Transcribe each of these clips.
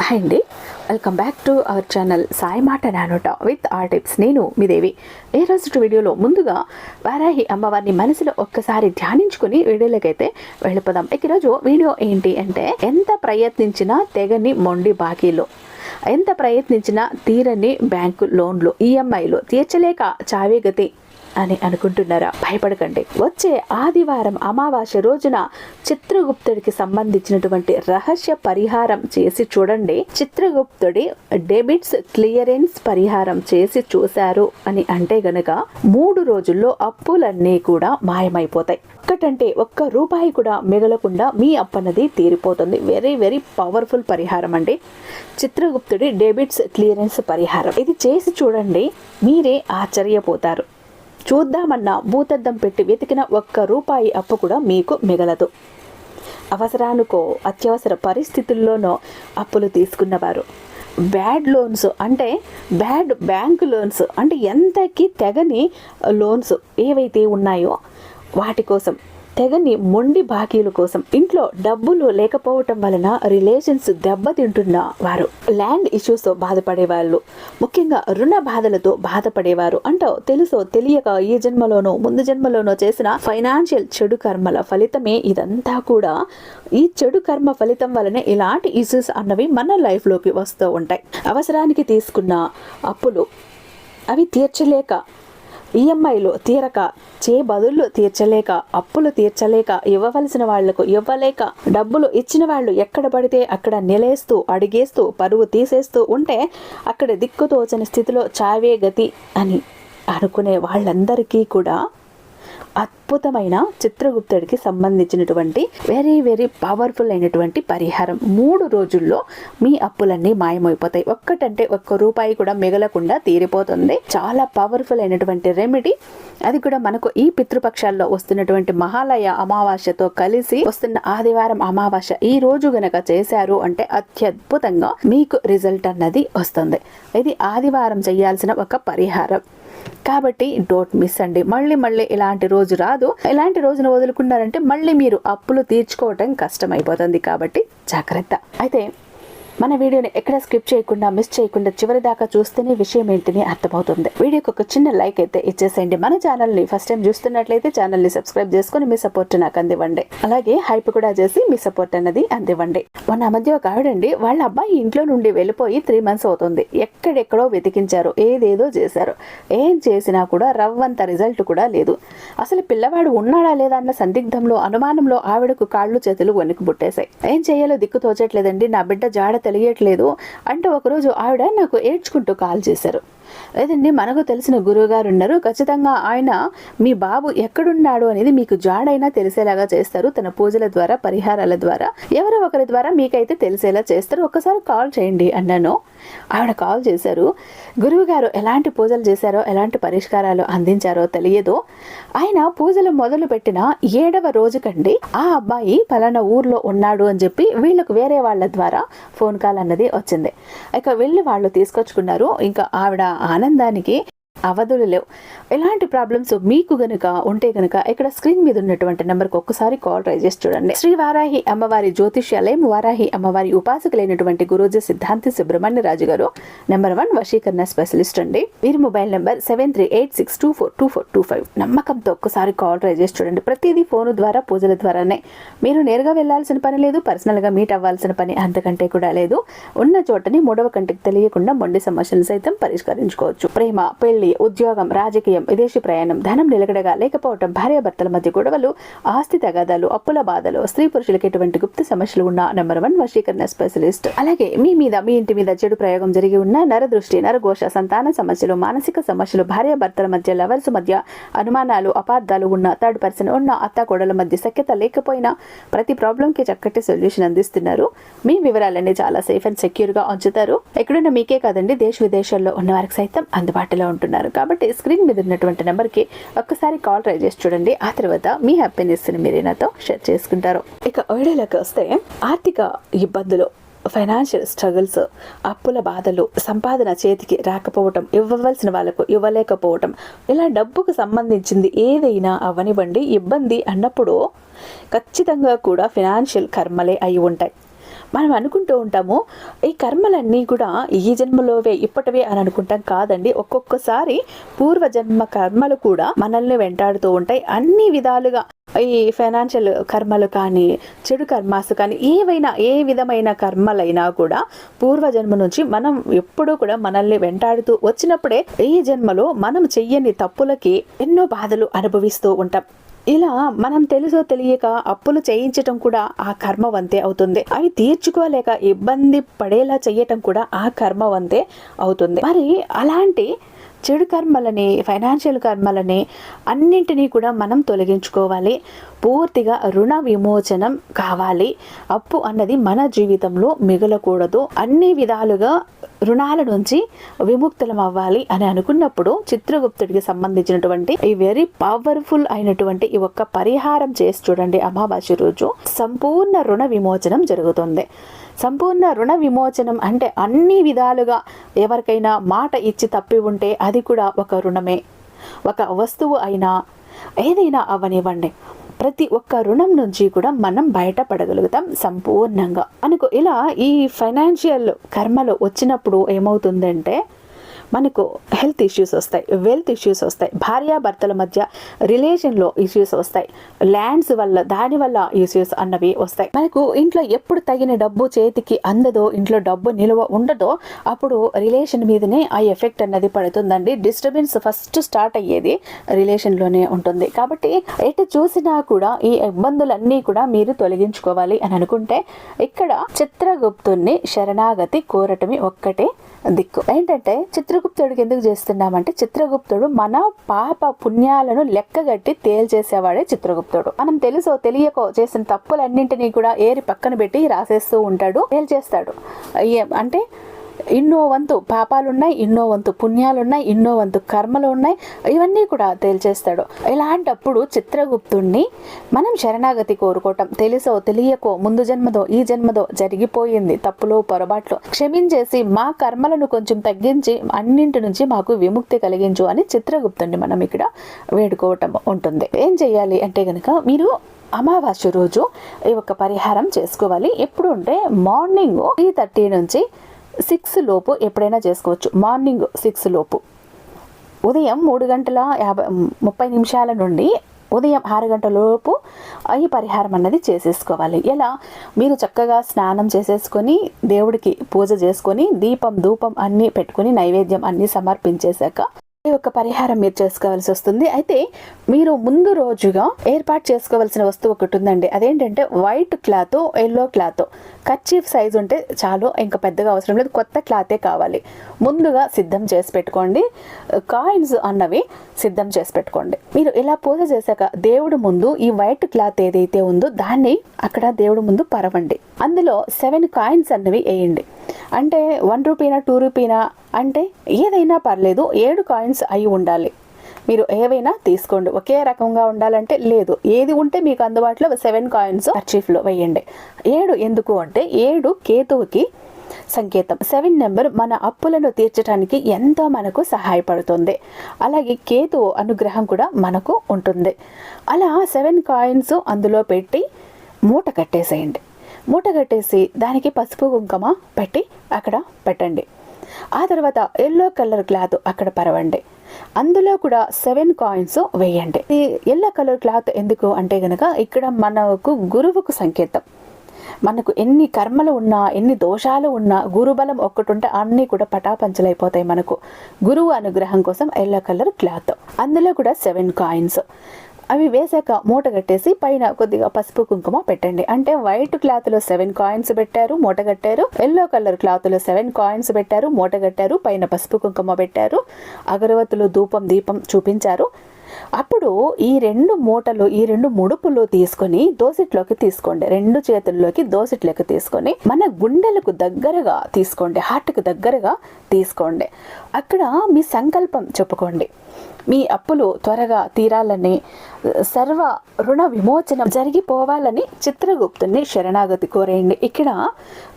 Hi అండి welcome back to our channel Sai మాట నానోట విత్ ఆర్ టిప్స్ నేను మీ దేవి. ఏ రోజు వీడియోలో ముందుగా వారాహి అమ్మవారిని మనసులో ఒక్కసారి ధ్యానించుకుని వీడియోలోకైతే వెళ్ళిపోదాం. ఇక ఈరోజు వీడియో ఏంటి అంటే ఎంత ప్రయత్నించినా తెగని మొండి బాకీలు ఎంత ప్రయత్నించినా తీరని బ్యాంకు లోన్లు ఈఎంఐలు తీర్చలేక చావే గతి. అని అనుకుంటున్నారా? భయపడకండి. వచ్చే ఆదివారం అమావాస్య రోజున చిత్రగుప్తుడికి సంబంధించినటువంటి రహస్య పరిహారం చేసి చూడండి. చిత్రగుప్తుడి డెబిట్స్ క్లియరెన్స్ పరిహారం చేసి చూశారు అని అంటే గనక మూడు రోజుల్లో అప్పులన్నీ కూడా మాయమైపోతాయి. ఒక్కటంటే ఒక్క రూపాయి కూడా మిగలకుండా మీ అప్పన్నది తీరిపోతుంది. వెరీ వెరీ పవర్ఫుల్ పరిహారం అండి. చిత్రగుప్తుడి డెబిట్స్ క్లియరెన్స్ పరిహారం. ఇది చేసి చూడండి మీరే ఆశ్చర్యపోతారు. చూద్దామన్నా భూతద్దం పెట్టి వెతికిన ఒక్క రూపాయి అప్పు కూడా మీకు మిగలదు. అవసరానికో అత్యవసర పరిస్థితుల్లోనో అప్పులు తీసుకున్నవారు. బ్యాడ్ లోన్స్ అంటే బ్యాడ్ బ్యాంక్ లోన్స్ అంటే ఎంతకి తెగని లోన్స్ ఏవైతే ఉన్నాయో వాటి కోసం తెగని మొండి బాకీల కోసం ఇంట్లో డబ్బులు లేకపోవటం వలన రిలేషన్స్ దెబ్బతింటున్న వారు. ల్యాండ్ ఇష్యూస్తో బాధపడేవాళ్ళు. ముఖ్యంగా రుణ బాధలతో బాధపడేవారు. అంటూ తెలుసో తెలియక ఈ జన్మలోనో ముందు జన్మలోనో చేసిన ఫైనాన్షియల్ చెడు కర్మల ఫలితమే ఇదంతా కూడా. ఈ చెడు కర్మ ఫలితం వలనే ఇలాంటి ఇష్యూస్ అన్నవి మన లైఫ్లోకి వస్తూ ఉంటాయి. అవసరానికి తీసుకున్న అప్పులు అవి తీర్చలేక ఈఎంఐలు తీరక చే బదులు తీర్చలేక అప్పులు తీర్చలేక ఇవ్వవలసిన వాళ్ళకు ఇవ్వలేక డబ్బులు ఇచ్చిన వాళ్ళు ఎక్కడ పడితే అక్కడ నిలేస్తూ అడిగేస్తూ పరువు తీసేస్తూ ఉంటే అక్కడ దిక్కుతోచని స్థితిలో చావే గతి అని అనుకునే వాళ్ళందరికీ కూడా అద్భుతమైన చిత్రగుప్తుడికి సంబంధించినటువంటి వెరీ వెరీ పవర్ఫుల్ అయినటువంటి పరిహారం. మూడు రోజుల్లో మీ అప్పులన్నీ మాయమైపోతాయి. ఒక్కటంటే ఒక్క రూపాయి కూడా మిగలకుండా తీరిపోతుంది. చాలా పవర్ఫుల్ అయినటువంటి రెమెడీ అది కూడా మనకు ఈ పితృపక్షాల్లో వస్తున్నటువంటి మహాలయ అమావాస్యతో కలిసి వస్తున్న ఆదివారం అమావాస్య ఈ రోజు గనక చేశారు అంటే అత్యద్భుతంగా మీకు రిజల్ట్ అన్నది వస్తుంది. ఇది ఆదివారం చేయాల్సిన ఒక పరిహారం. కాబట్టి డోంట్ మిస్ అండి. మళ్ళీ మళ్ళీ ఇలాంటి రోజు రాదు. ఇలాంటి రోజును వదులుకున్నారంటే మళ్ళీ మీరు అప్పులు తీర్చుకోవటం కష్టమైపోతుంది కాబట్టి జాగ్రత్త. అయితే మన వీడియోని ఎక్కడ స్కిప్ చేయకుండా మిస్ చేయకుండా చివరి దాకా చూస్తేనే విషయం ఏంటిని అర్థమవుతుంది. వీడియోకి ఒక చిన్న లైక్ అయితే ఇచ్చేసేయండి. మన ఛానల్ని ఫస్ట్ టైం చూస్తున్నట్లయితే ఛానల్ని సబ్స్క్రైబ్ చేసుకుని మీ సపోర్ట్ నాకు అందివ్వండి. అలాగే హైప్ కూడా చేసి మీ సపోర్ట్ అన్నది అందివ్వండి. మొన్న మధ్య ఒక ఆవిడండి వాళ్ళ అబ్బాయి ఇంట్లో నుండి వెళ్ళిపోయి త్రీ మంత్స్ అవుతుంది. ఎక్కడెక్కడో వెతికించారు ఏదేదో చేశారు. ఏం చేసినా కూడా రవ్వంత రిజల్ట్ కూడా లేదు. అసలు పిల్లవాడు ఉన్నాడా లేదా అన్న సందిగ్ధంలో అనుమానంలో ఆవిడకు కాళ్ళు చేతులు వణుకు పుట్టేశాయి ఏం చేయాలో దిక్కు తోచట్లేదండి. నా బిడ్డ జాడ తెలియట్లేదు. అంటే ఒకరోజు ఆవిడ నాకు ఏడ్చుకుంటూ కాల్ చేశారు. లేదండి మనకు తెలిసిన గురువుగారు ఉన్నారు ఖచ్చితంగా ఆయన మీ బాబు ఎక్కడున్నాడు అనేది మీకు జాడైనా తెలిసేలాగా చేస్తారు. తన పూజల ద్వారా పరిహారాల ద్వారా. ఎవరో ఒకరి ద్వారా మీకైతే తెలిసేలా చేస్తారు. ఒకసారి కాల్ చేయండి అన్నాను. ఆవిడ కాల్ చేశారు. గురువుగారు ఎలాంటి పూజలు చేశారో ఎలాంటి పరిష్కారాలు అందించారో తెలియదు. ఆయన పూజలు మొదలు పెట్టిన ఏడవ రోజుకండి ఆ అబ్బాయి పలానా ఊర్లో ఉన్నాడు అని చెప్పి వీళ్ళకు వేరే వాళ్ళ ద్వారా ఫోన్ కాల్ అన్నది వచ్చింది. ఇక వెళ్ళి వాళ్ళు తీసుకొచ్చుకున్నారు. ఇంకా ఆవిడ ఆనందానికి అవధులు లేవు. ఎలాంటి ప్రాబ్లమ్స్ మీకు గనుక ఉంటే గనుక ఇక్కడ స్క్రీన్ మీద ఉన్నటువంటి నెంబర్కి ఒక్కసారి కాల్ ట్రై చేసి చూడండి. శ్రీ వారాహి అమ్మవారి జ్యోతిష్యాలయం వారాహి అమ్మవారి ఉపాసకులైనటువంటి గురూజీ సిద్ధాంతి సుబ్రహ్మణ్య రాజు గారు నెంబర్ వన్ వశీకరణ స్పెషలిస్ట్ అండి. వీరి mobile number seven three eight six two four two four two five. నమ్మకంతో ఒక్కసారి కాల్ ట్రై చేసి చూడండి. ప్రతిదీ ఫోన్ ద్వారా పూజల ద్వారానే. మీరు నేరుగా వెళ్ళాల్సిన పని లేదు పర్సనల్గా మీట్ అవ్వాల్సిన పని అంతకంటే కూడా లేదు. ఉన్న చోటని మూడవ కంటికి తెలియకుండా మొండి సమస్యలు సైతం పరిష్కరించుకోవచ్చు. ప్రేమ పెళ్ళి ఉద్యోగం రాజకీయం విదేశీ ప్రయాణం ధనం నిలకడగా లేకపోవటం భార్యాభర్తల మధ్య గొడవలు ఆస్తి తగాదాలు అప్పుల బాధలు స్త్రీ పురుషులకు ఎటువంటి గుప్త సమస్యలు ఉన్న నెంబర్ వన్ వశీకరణ స్పెషలిస్ట్ అలాగే మీ మీద మీ ఇంటి మీద చెడు ప్రయోగం జరిగి ఉన్న నరదృష్టి నరఘోష సంతాన సమస్యలు మానసిక సమస్యలు భార్యాభర్తల మధ్య లవర్స్ మధ్య అనుమానాలు అపార్థాలు ఉన్న థర్డ్ పర్సన్ ఉన్న అత్త కోడల మధ్య సఖ్యత లేకపోయినా ప్రతి ప్రాబ్లం కి చక్కటి సొల్యూషన్ అందిస్తున్నారు. మీ వివరాలన్నీ చాలా సేఫ్ అండ్ సెక్యూర్గా ఉంచుతారు. ఎక్కడున్న మీకే కాదండి దేశ విదేశాల్లో ఉన్న వారికి సైతం అందుబాటులో ఉంటున్నారు. కాబట్టి స్క్రీన్ మీద ఉన్నటువంటి నెంబర్కి ఒక్కసారి కాల్ ట్రై చేసి చూడండి. ఆ తర్వాత మీ హ్యాపీనెస్ని మీరు నాతో షేర్ చేసుకుంటారు. ఇక వీడియోలోకి వస్తే ఆర్థిక ఇబ్బందులు ఫైనాన్షియల్ స్ట్రగుల్స్ అప్పుల బాధలు సంపాదన చేతికి రాకపోవటం ఇవ్వవలసిన వాళ్ళకు ఇవ్వలేకపోవటం ఇలా డబ్బుకు సంబంధించింది ఏదైనా అవనివ్వండి ఇబ్బంది అన్నప్పుడు ఖచ్చితంగా కూడా ఫినాన్షియల్ కర్మలే అయి ఉంటాయి. మనం అనుకుంటూ ఉంటాము ఈ కర్మలన్నీ కూడా ఈ జన్మలోవే ఇప్పటివే అని అనుకుంటాం కాదండి. ఒక్కొక్కసారి పూర్వజన్మ కర్మలు కూడా మనల్ని వెంటాడుతూ ఉంటాయి. అన్ని విధాలుగా ఈ ఫైనాన్షియల్ కర్మలు కానీ చెడు కర్మాసు కానీ ఏవైనా ఏ విధమైన కర్మలైనా కూడా పూర్వజన్మ నుంచి మనం ఎప్పుడూ కూడా మనల్ని వెంటాడుతూ వచ్చినప్పుడే ఈ జన్మలో మనం చెయ్యని తప్పులకి ఎన్నో బాధలు అనుభవిస్తూ ఉంటాం. ఇలా మనం తెలుసో తెలియక అప్పులు చేయించటం కూడా ఆ కర్మ వంతే అవుతుంది. అవి తీర్చుకోలేక ఇబ్బంది పడేలా చెయ్యటం కూడా ఆ కర్మ వంతే అవుతుంది. మరి అలాంటి చెడు కర్మలని ఫైనాన్షియల్ కర్మలని అన్నింటినీ కూడా మనం తొలగించుకోవాలి. పూర్తిగా రుణ విమోచనం కావాలి. అప్పు అన్నది మన జీవితంలో మిగలకూడదు. అన్ని విధాలుగా రుణాల నుంచి విముక్తులం అవ్వాలి అని అనుకున్నప్పుడు చిత్రగుప్తుడికి సంబంధించినటువంటి ఈ వెరీ పవర్ఫుల్ అయినటువంటి ఈ ఒక్క పరిహారం చేసి చూడండి అమావాస్య రోజు. సంపూర్ణ రుణ విమోచనం జరుగుతుంది. సంపూర్ణ రుణ విమోచనం అంటే అన్ని విధాలుగా ఎవరికైనా మాట ఇచ్చి తప్పి ఉంటే అది కూడా ఒక రుణమే. ఒక వస్తువు అయినా ఏదైనా అవనివ్వండి. ప్రతి ఒక్క రుణం నుంచి కూడా మనం బయటపడగలుగుతాం సంపూర్ణంగా. అనుకో ఇలా ఈ ఫైనాన్షియల్ కర్మలు వచ్చినప్పుడు ఏమవుతుందంటే మనకు హెల్త్ ఇష్యూస్ వస్తాయి వెల్త్ ఇష్యూస్ వస్తాయి భార్యాభర్తల మధ్య రిలేషన్లో ఇష్యూస్ వస్తాయి ల్యాండ్స్ వల్ల దాని వల్ల ఇష్యూస్ అన్నవి వస్తాయి. మనకు ఇంట్లో ఎప్పుడు తగిన డబ్బు చేతికి అందదో ఇంట్లో డబ్బు నిల్వ ఉండదో అప్పుడు రిలేషన్ మీదనే ఆ ఎఫెక్ట్ అన్నది పడుతుందండి. డిస్టర్బెన్స్ ఫస్ట్ స్టార్ట్ అయ్యేది రిలేషన్లోనే ఉంటుంది. కాబట్టి ఎటు చూసినా కూడా ఈ ఇబ్బందులన్నీ కూడా మీరు తొలగించుకోవాలి అని అనుకుంటే ఇక్కడ చిత్రగుప్తుణ్ణి శరణాగతి కోరటమి ఒక్కటే దిక్కు. ఏంటంటే చిత్రగుప్తుడికి ఎందుకు చేస్తున్నామంటే చిత్రగుప్తుడు మన పాప పుణ్యాలను లెక్కగట్టి తేల్చేసేవాడే చిత్రగుప్తుడు. మనం తెలుసో తెలియకో చేసిన తప్పులన్నింటినీ కూడా ఏరి పక్కన పెట్టి రాసేస్తూ ఉంటాడు తేల్చేస్తాడు. అంటే ఇన్నో వంతు పాపాలున్నాయి ఇన్నో వంతు పుణ్యాలున్నాయి ఇన్నో వంతు కర్మలు ఉన్నాయి ఇవన్నీ కూడా తేల్చేస్తాడు. ఇలాంటప్పుడు చిత్రగుప్తుణ్ణి మనం శరణాగతి కోరుకోవటం. తెలుసో తెలియకో ముందు జన్మదో ఈ జన్మదో జరిగిపోయింది. తప్పులో పొరపాట్లు క్షమించేసి మా కర్మలను కొంచెం తగ్గించి అన్నింటి నుంచి మాకు విముక్తి కలిగించు అని చిత్రగుప్తుణ్ణి మనం ఇక్కడ వేడుకోవటం ఉంటుంది. ఏం చేయాలి అంటే కనుక మీరు అమావాస్య రోజు ఈ యొక్క పరిహారం చేసుకోవాలి. ఎప్పుడు అంటే మార్నింగ్ త్రీ థర్టీ నుంచి సిక్స్ లోపు ఎప్పుడైనా చేసుకోవచ్చు. మార్నింగ్ సిక్స్ లోపు. ఉదయం మూడు గంటల యాభై ముప్పై నిమిషాల నుండి ఉదయం ఆరు గంటల లోపు ఈ పరిహారం అన్నది చేసేసుకోవాలి. ఎలా? మీరు చక్కగా స్నానం చేసేసుకొని దేవుడికి పూజ చేసుకొని దీపం ధూపం అన్నీ పెట్టుకొని నైవేద్యం అన్నీ సమర్పించేశాక ఈ యొక్క పరిహారం మీరు చేసుకోవాల్సి వస్తుంది. అయితే మీరు ముందు రోజుగా ఏర్పాటు చేసుకోవాల్సిన వస్తువు ఒకటి ఉందండి. అదేంటంటే white cloth yellow cloth kerchief size ఉంటే చాలు ఇంకా పెద్దగా అవసరం లేదు. కొత్త క్లాతే కావాలి. ముందుగా సిద్ధం చేసి పెట్టుకోండి. కాయిన్స్ అన్నవి సిద్ధం చేసి పెట్టుకోండి. మీరు ఇలా పూజ చేశాక దేవుడు ముందు ఈ వైట్ క్లాత్ ఏదైతే ఉందో దాన్ని అక్కడ దేవుడు ముందు పరవండి. అందులో సెవెన్ కాయిన్స్ అన్నవి వేయండి. అంటే వన్ రూపీనా టూ రూపీనా అంటే ఏదైనా పర్లేదు ఏడు కాయిన్స్ అయి ఉండాలి. మీరు ఏవైనా తీసుకోండి. ఒకే రకంగా ఉండాలంటే లేదు. ఏది ఉంటే మీకు అందుబాటులో సెవెన్ కాయిన్స్ అర్చీఫ్లో వేయండి. ఏడు ఎందుకు అంటే ఏడు కేతువుకి సంకేతం. సెవెన్ నెంబర్ మన అప్పులను తీర్చడానికి ఎంతో మనకు సహాయపడుతుంది. అలాగే కేతు అనుగ్రహం కూడా మనకు ఉంటుంది. అలా సెవెన్ కాయిన్స్ అందులో పెట్టి మూట కట్టేసేయండి. మూట కట్టేసి దానికి పసుపు కుంకుమ పెట్టి అక్కడ పెట్టండి. ఆ తర్వాత ఎల్లో కలర్ క్లాత్ అక్కడ పరవండి. అందులో కూడా సెవెన్ కాయిన్స్ వేయండి. ఈ ఎల్లో కలర్ క్లాత్ ఎందుకు అంటే గనక ఇక్కడ మనకు గురువుకు సంకేతం. మనకు ఎన్ని కర్మలు ఉన్నా ఎన్ని దోషాలు ఉన్నా గురుబలం ఒక్కటి ఉంటే అన్నీ కూడా పటాపంచలైపోతాయి మనకు. గురువు అనుగ్రహం కోసం ఎల్లో కలర్ క్లాత్ అందులో కూడా సెవెన్ కాయిన్స్ అవి వేసాక మూట కట్టేసి పైన కొద్దిగా పసుపు కుంకుమ పెట్టండి. అంటే వైట్ క్లాత్లో సెవెన్ కాయిన్స్ పెట్టారు మూట కట్టారు. ఎల్లో కలర్ క్లాత్లో సెవెన్ కాయిన్స్ పెట్టారు మూట కట్టారు పైన పసుపు కుంకుమ పెట్టారు. అగరవత్తులు ధూపం దీపం చూపించారు. అప్పుడు ఈ రెండు మూటలు ఈ రెండు ముడుపులు తీసుకొని దోసిట్లోకి తీసుకోండి. రెండు చేతుల్లోకి దోసిట్లోకి తీసుకొని మన గుండెలకు దగ్గరగా తీసుకోండి. హార్ట్కు దగ్గరగా తీసుకోండి. అక్కడ మీ సంకల్పం చెప్పుకోండి. మీ అప్పులు త్వరగా తీరాలని సర్వ రుణ విమోచనం జరిగిపోవాలని చిత్రగుప్తుని శరణాగతి కోరేయండి. ఇక్కడ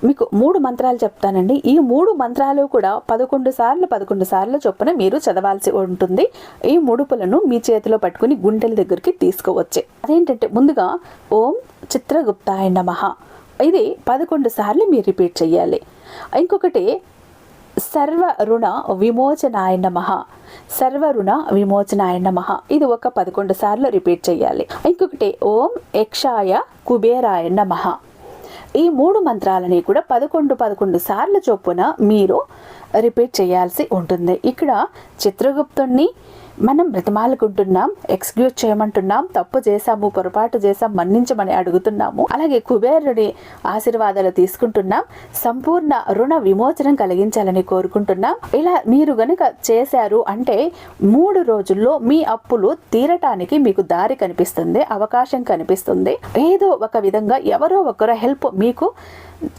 మీకు మూడు మంత్రాలు చెప్తానండి. ఈ మూడు మంత్రాలు కూడా పదకొండు సార్లు పదకొండు సార్లు చొప్పున మీరు చదవాల్సి ఉంటుంది. ఈ ముడుపులను మీ చేతిలో పట్టుకుని గుండెల దగ్గరికి తీసుకోవచ్చు. అదేంటంటే ముందుగా ఓం చిత్రగుప్తాయ నమః. ఇది పదకొండు సార్లు మీరు రిపీట్ చేయాలి ఇంకొకటి సర్వ రుణ విమోచనాయ నమ. సర్వరుణ విమోచనాయ నమ. ఇది ఒక పదకొండు సార్లు రిపీట్ చేయాలి. ఇంకొకటి ఓం యక్షాయ కుబేరాయ నమ. ఈ మూడు మంత్రాలని కూడా పదకొండు పదకొండు సార్లు చొప్పున మీరు రిపీట్ చేయాల్సి ఉంటుంది. ఇక్కడ చిత్రగుప్తుణ్ణి మనం బ్రతిమాలకుంటున్నాం ఎక్స్క్యూజ్ చేయమంటున్నాం తప్పు చేశాము పొరపాటు చేశాం మన్నించమని అడుగుతున్నాము. అలాగే కుబేరుడి ఆశీర్వాదాలు తీసుకుంటున్నాం సంపూర్ణ రుణ విమోచనం కలిగించాలని కోరుకుంటున్నాం. ఇలా మీరు గనుక చేశారు అంటే మూడు రోజుల్లో మీ అప్పులు తీరటానికి మీకు దారి కనిపిస్తుంది అవకాశం కనిపిస్తుంది. ఏదో ఒక విధంగా ఎవరో ఒకరు హెల్ప్ మీకు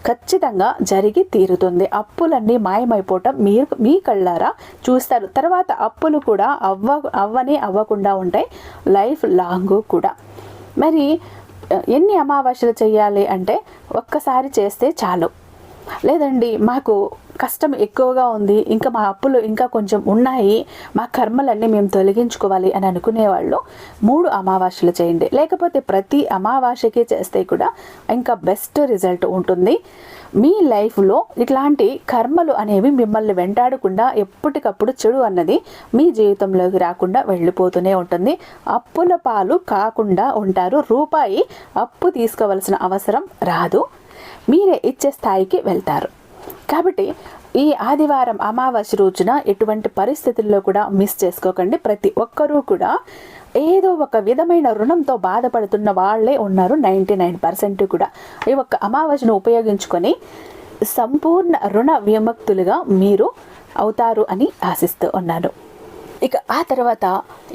ఖచ్చితంగా జరిగి తీరుతుంది. అప్పులన్నీ మాయమైపోవటం మీరు మీ కళ్ళారా చూస్తారు. తర్వాత అప్పులు కూడా అవ్వ అవ్వ అవ్వని అవ్వకుండా ఉంటాయి. లైఫ్ లాంగ్ కూడా. మరి ఎన్ని అమావాస్యలు చేయాలి అంటే ఒక్కసారి చేస్తే చాలు. లేదండి మాకు కష్టం ఎక్కువగా ఉంది. ఇంకా మా అప్పులు ఇంకా కొంచెం ఉన్నాయి. మా కర్మలన్నీ మేము తొలగించుకోవాలి అని అనుకునేవాళ్ళు మూడు అమావాస్యలు చేయండి. లేకపోతే ప్రతి అమావాస్యకి చేస్తే కూడా ఇంకా బెస్ట్ రిజల్ట్ ఉంటుంది. మీ లైఫ్లో ఇట్లాంటి కర్మలు అనేవి మిమ్మల్ని వెంటాడకుండా ఎప్పటికప్పుడు చెడు అన్నది మీ జీవితంలోకి రాకుండా వెళ్ళిపోతూనే ఉంటుంది. అప్పుల పాలు కాకుండా ఉంటారు. రూపాయి అప్పు తీసుకోవాల్సిన అవసరం రాదు. మీరే ఇచ్చే స్థాయికి వెళ్తారు. కాబట్టి ఈ ఆదివారం అమావాస్య రోజున ఎటువంటి పరిస్థితుల్లో కూడా మిస్ చేసుకోకండి. ప్రతి ఒక్కరూ కూడా ఏదో ఒక విధమైన రుణంతో బాధపడుతున్న వాళ్ళే ఉన్నారు. నైంటీ నైన్ పర్సెంట్ కూడా. ఈ ఒక్క అమావాస్యను ఉపయోగించుకొని సంపూర్ణ రుణ విముక్తులుగా మీరు అవుతారు అని ఆశిస్తూ ఉన్నాను. ఇక ఆ తర్వాత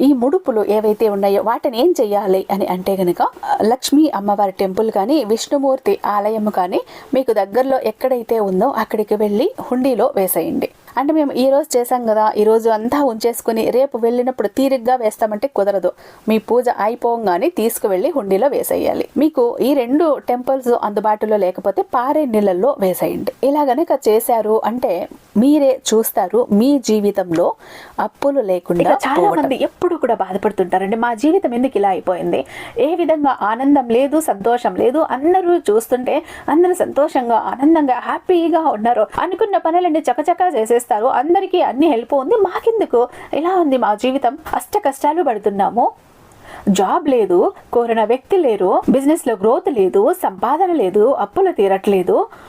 ఈ ముడుపులు ఏవైతే ఉన్నాయో వాటిని ఏం చేయాలి అని అంటే కనుక లక్ష్మీ అమ్మవారి టెంపుల్ కానీ విష్ణుమూర్తి ఆలయం కానీ మీకు దగ్గరలో ఎక్కడైతే ఉందో అక్కడికి వెళ్ళి హుండీలో వేసేయండి. అంటే మేము ఈ రోజు చేసాం కదా ఈ రోజు అంతా ఉంచేసుకుని రేపు వెళ్ళినప్పుడు తీరిగ్గా వేస్తామంటే కుదరదు. మీ పూజ అయిపోగానే తీసుకువెళ్ళి హుండీలో వేసేయాలి. మీకు ఈ రెండు టెంపుల్స్ అందుబాటులో లేకపోతే పారే నీళ్ళల్లో వేసేయండి. ఇలా గనక చేశారు అంటే మీరే చూస్తారు మీ జీవితంలో అప్పులు లేకుండా చాలా మంది ఎప్పుడు కూడా బాధపడుతుంటారండి మా జీవితం ఎందుకు ఇలా అయిపోయింది? ఏ విధంగా ఆనందం లేదు సంతోషం లేదు అందరూ చూస్తుంటే అందరూ సంతోషంగా ఆనందంగా హ్యాపీగా ఉన్నారు అనుకున్న పనులన్నీ చకచకా చేస్తారు అందరికీ అన్ని హెల్ప్ ఉంది. మాకెందుకు? ఇలా ఉంది మా జీవితం? అష్ట కష్టాలు పడుతున్నాము. జాబ్ లేదు కోరిన వ్యక్తి లేరు బిజినెస్లో గ్రోత్ లేదు సంపాదన లేదు అప్పులు తీరట్లేదు.